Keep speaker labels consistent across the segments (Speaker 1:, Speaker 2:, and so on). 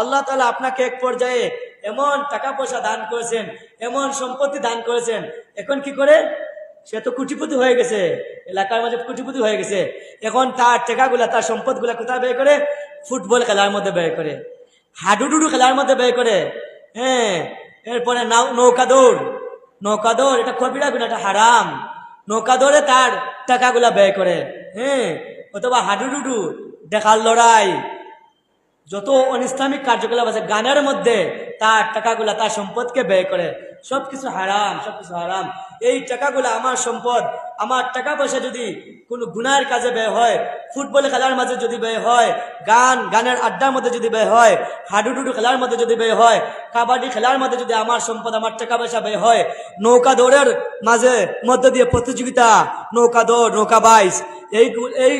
Speaker 1: আল্লাহ তালা আপনাকে এক পর্যায়ে এমন টাকা পয়সা দান করেছেন, এমন সম্পত্তি দান করেছেন। এখন কি করে? সে তো কুটিপতি হয়ে গেছে, এলাকার মাঝে কুটিপতি হয়ে গেছে। এখন তার টাকাগুলা, তার সম্পদগুলা কোথায় ব্যয় করে? ফুটবল খেলার মধ্যে ব্যয় করে, হাডুডুডু খেলার মধ্যে ব্যয় করে। হ্যাঁ এরপরে নৌকা দৌড়। নৌকা দৌড়, এটা কবিরা গুণা, এটা হারাম। নৌকা দৌড়ে তার টাকাগুলা ব্যয় করে। হ্যাঁ অথবা হাডুডুডু দেখার লড়াই। যত অনিসলামিক কার্যকলাপ আছে, গানের মধ্যে তার টাকাগুলা, তার সম্পদকে ব্যয় করে। সব কিছু হারাম সব কিছু হারাম। এই টাকাগুলা আমার সম্পদ, আমার টাকা পয়সা যদি কোনো গুনার কাজে ব্যয় হয়, ফুটবল খেলার মাঝে যদি ব্যয় হয়, গান, গানের আড্ডার মধ্যে যদি ব্যয় হয়, হাডুডুডু খেলার মধ্যে যদি ব্যয় হয়, কাবাডি খেলার মধ্যে যদি আমার সম্পদ, আমার টাকা পয়সা ব্যয় হয়, নৌকা দৌড়ের মাঝে মধ্যে দিয়ে প্রতিযোগিতা, নৌকা দৌড়, নৌকা বাইস, এই এই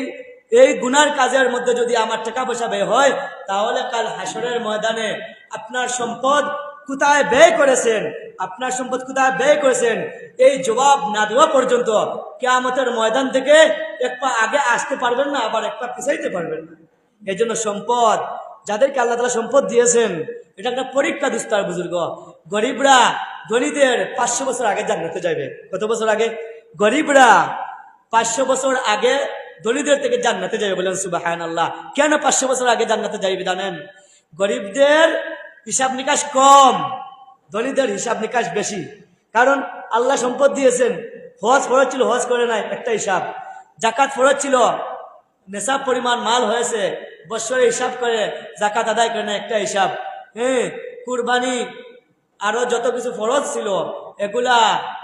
Speaker 1: এই গুনার কাজের মধ্যে যদি আমার টাকা পয়সা ব্যয় হয়, তাহলে কাল হাসরের ময়দানে আপনার সম্পদ কোথায় ব্যয় করেছেন? আপনার সম্পদ কোথায় ব্যয় করেছেন? এই জবাব না দেওয়া পর্যন্ত কেয়ামতের ময়দান থেকে এক পা আগে আসতে পারবেন না, আবার এক পা পিছাইতে পারবেন না। এই জন্য সম্পদ, যাদেরকে আল্লাহ তালা সম্পদ দিয়েছেন, এটা একটা পরীক্ষা দুস্তার বুজুর্গ। গরিবরা ধনীদের পাঁচশো বছর আগে জান্নাতে যাবে কত বছর আগে? গরিবরা পাঁচশো বছর আগে ধনীদের থেকে জান্নাতে যাবে বলেন সুবাহান আল্লাহ কেন পাঁচশো বছর আগে জান্নাতে যাইবে জানেন? গরিবদের হিসাব নিকাশ কম ধনীদের হিসাব নিকাশ বেশি। কারণ আল্লাহ সম্পদ দিয়েছেন, হজ ফরজ ছিল, হজ করে নাই, একটা হিসাব। জাকাত ফরজ ছিল, নেশাব পরিমাণ মাল হয়েছে, বৎসরে হিসাব করে, জাকাত আদায় করে না একটা হিসাব। হ্যাঁ কুরবানি আরও যত কিছু ফরজ ছিল, এগুলা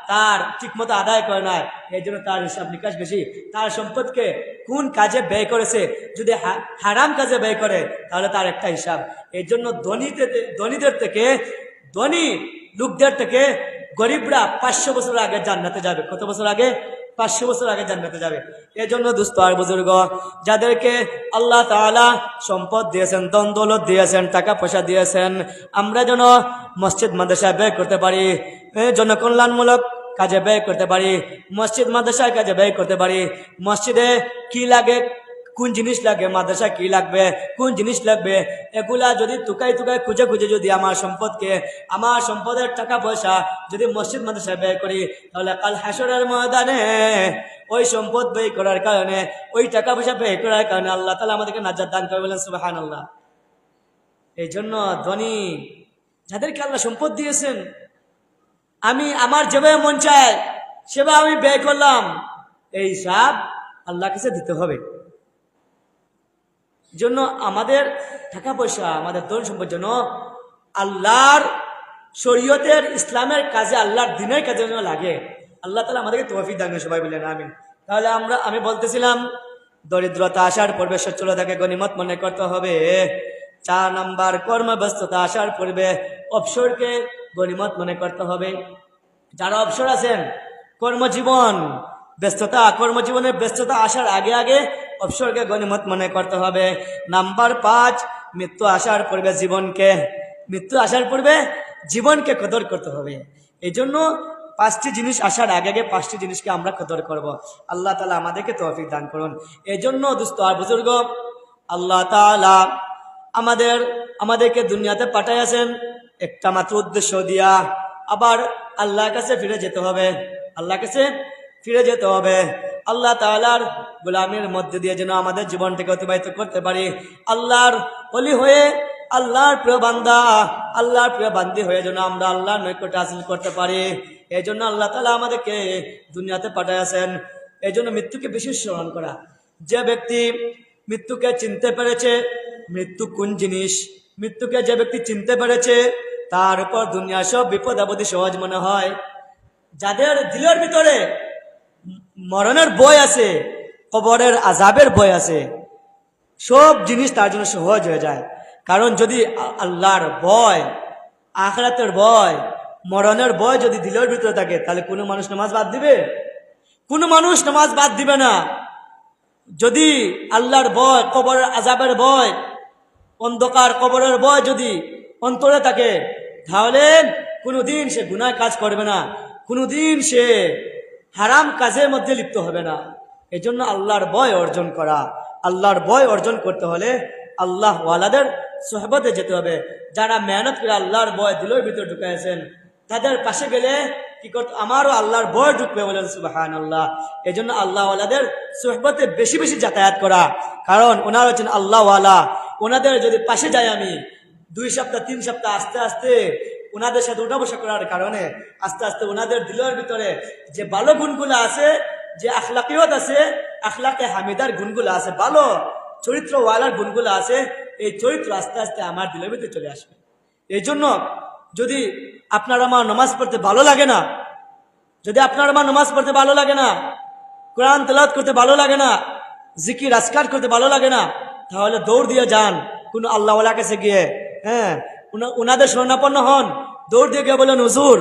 Speaker 1: তার ঠিকমতো আদায় করে নাই। এই জন্য তার হিসাব নিকাশ বেশি। তার সম্পদকে কোন কাজে ব্যয় করেছে? যদি হারাম কাজে ব্যয় করে, তাহলে তার একটা হিসাব। এই জন্য ধনীতে ধনীদের থেকে, ধনী লোকদের থেকে গরিবরা পাঁচশো বছর আগে জান্নাতে যাবে। কত বছর আগে? পাঁচশো বছর আগে জান্নাতে যাবে। এজন্য জন্য দুস্থ আর বুজুর্গ, যাদেরকে আল্লাহ তালা সম্পদ দিয়েছেন দন দৌলত দিয়েছেন, টাকা পয়সা দিয়েছেন, আমরা যেন মসজিদ মাদ্রাসা ব্যয় করতে পারি জনকল্যাণমূলক কাজে ব্যয় করতে পারি, মসজিদ, মাদ্রাসার কাজে ব্যয় করতে পারি, মসজিদে কি লাগে কোন জিনিস লাগবে মাদ্রাসা কি লাগবে, কোন জিনিস লাগবে, এগুলা যদি টুকাই টুকাই খুঁজে খুঁজে যদি আমার সম্পদকে, আমার সম্পদের টাকা পয়সা যদি মসজিদ মাদ্রাসায় ব্যয় করি, তাহলে কাল হাসরের ময়দানে ওই সম্পদ ব্যয় করার কারণে, ওই টাকা পয়সা ব্যয় করার কারণে আল্লাহ তালা আমাদেরকে নাজার দান করে বলেন সুবাহান আল্লাহ এই জন্য ধনী, যাদেরকে আল্লাহ সম্পদ দিয়েছেন, আমি আমার যেভাবে মন চায়, সেভাবে আমি ব্যয় করলাম, এই সব আল্লাহ কাছে দিতে হবে। জন্য আমাদের টাকা পয়সা, আমাদের ধন সম্পদ জন্য আল্লাহর শরীয়তের ইসলামের কাজে আল্লাহর দিনের কাজে যেন লাগে। আল্লাহ তালা আমাদেরকে তৌফিক দান সবাই বললেন আমিন। তাহলে আমরা, আমি বলতেছিলাম, দরিদ্রতা আসার পূর্বে সচ্ছলতাকে গণিমত মনে করতে হবে। চার নাম্বার, কর্মব্যস্ততা আসার পূর্বে অবসরকে গণিমত মনে করতে হবে। যারা অবসর আছেন, কর্মজীবন, ব্যস্ততা, কর্মজীবনের ব্যস্ততা আসার আগে আগে অবসরকে গণিমত মনে করতে হবে। নাম্বার পাঁচ, মৃত্যু আসার পূর্বে জীবনকে। মৃত্যু আসার পূর্বে জীবনকে কদর করতে হবে। এই জন্য পাঁচটি জিনিস আসার আগে আগে পাঁচটি জিনিসকে আমরা কদর করব। আল্লাহ তালা আমাদেরকে তৌফিক দান করুন। এই জন্য দুস্থ আর বুজুর্গ, আল্লাহ তালা আমাদের, আমাদেরকে দুনিয়াতে পাঠাইয়াছেন একটা মাত্র উদ্দেশ্য দিয়া। আবার আল্লাহর কাছে ফিরে যেতে হবে। আল্লাহর কাছে ফিরে যেতে হবে। আল্লাহ তাআলার গোলামের মধ্যে দিয়ে যেন আমাদের জীবনটাকে অতিবাহিত করতে পারি। আল্লাহর অলি হয়ে আল্লাহর প্রিয় বান্দা, আল্লাহর প্রিয় বান্দি হয়ে যেন আমরা আল্লাহর নৈকট্য হাসিল করতে পারি। এই জন্য আল্লাহ তালা আমাদেরকে দুনিয়াতে পাঠাইয়াছেন। এই জন্য মৃত্যুকে বেশি স্মরণ করা। যে ব্যক্তি মৃত্যুকে চিনতে পেরেছে, মৃত্যু কোন জিনিস? মৃত্যুকে যে ব্যক্তি চিনতে পেরেছে, তার উপর দুনিয়া সব বিপদ আপদে সহজ মনে হয়। যাদের দিলের ভিতরে মরণের বই আছে, কবরের আজাবের বই আছে। সব জিনিস তার জন্য সহজ হয়ে যায়। কারণ যদি আল্লাহর ভয় আখরাতের ভয় মরণের ভয় যদি দিলের ভিতরে থাকে, তাহলে কোনো মানুষ নামাজ বাদ দিবে? কোনো মানুষ নামাজ বাদ দিবে না। যদি আল্লাহর ভয় কবরের আজাবের ভয় অন্ধকার কবরের ভয় যদি অন্তরে থাকে, তাহলে কোনোদিন সে গুনায় কাজ করবে না। কোনোদিন সে হারাম কাজের মধ্যে লিপ্ত হবে না। এই জন্য আল্লাহর বয় অর্জন করা। আল্লাহর বয় অর্জন করতে হলে আল্লাহ ওয়ালাদের সোহবতে যেতে হবে। যারা মেহনত করে আল্লাহর বয় দিলের ভিতরে ঢুকাইছেন তাদের পাশে গেলে কি করতে আমারও আল্লাহর বয় ঢুকবে বলেন সুবাহান আল্লাহ এই জন্য আল্লাহওয়ালাদের সোহবতে বেশি বেশি যাতায়াত করা। কারণ ওনারা হচ্ছেন আল্লাহওয়ালা ওনাদের যদি পাশে যাই আমি, দুই সপ্তাহ, তিন সপ্তাহ আস্তে আস্তে ওনাদের সাথে উঠা বসা করার কারণে আস্তে আস্তে ওনাদের দিলের ভিতরে যে ভালো গুণগুলো আছে, যে আখলাকিয়ত আছে, আখলাকে হামিদার গুণগুলো আছে, ভালো চরিত্রওয়ালার গুণগুলো আছে, এই চরিত্র আস্তে আস্তে আমার দিলের ভিতরে চলে আসবে। এই জন্য যদি আপনার আমার নমাজ পড়তে ভালো লাগে না, যদি আপনার আমার নমাজ পড়তে ভালো লাগে না, কোরআন তেলাত করতে ভালো লাগে না, জিকির আসকার করতে ভালো লাগে না, তাহলে দৌড় দিয়ে যান কোনো আল্লাহওয়ালা কাছে গিয়ে হ্যাঁ উনাদের স্বর্ণাপন্ন হন। দৌড় দিয়ে গিয়ে বলেন হুজুর,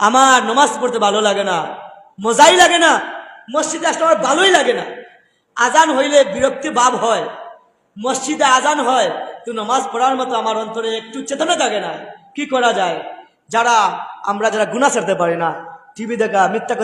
Speaker 1: আমার নমাজ পড়তে ভালো লাগে না, মজাই লাগে না, মসজিদে আসলে আমার ভালোই লাগে না। আজান হইলে বিরক্তি ভাব হয়। মসজিদে আজান হয় তো নমাজ পড়ার মতো আমার অন্তরে একটু চেতনা থাকে না। কি করা যায়? যারা, আমরা যারা গুণা ছাড়তে পারি না। টিভি দেখা, মিথ্যা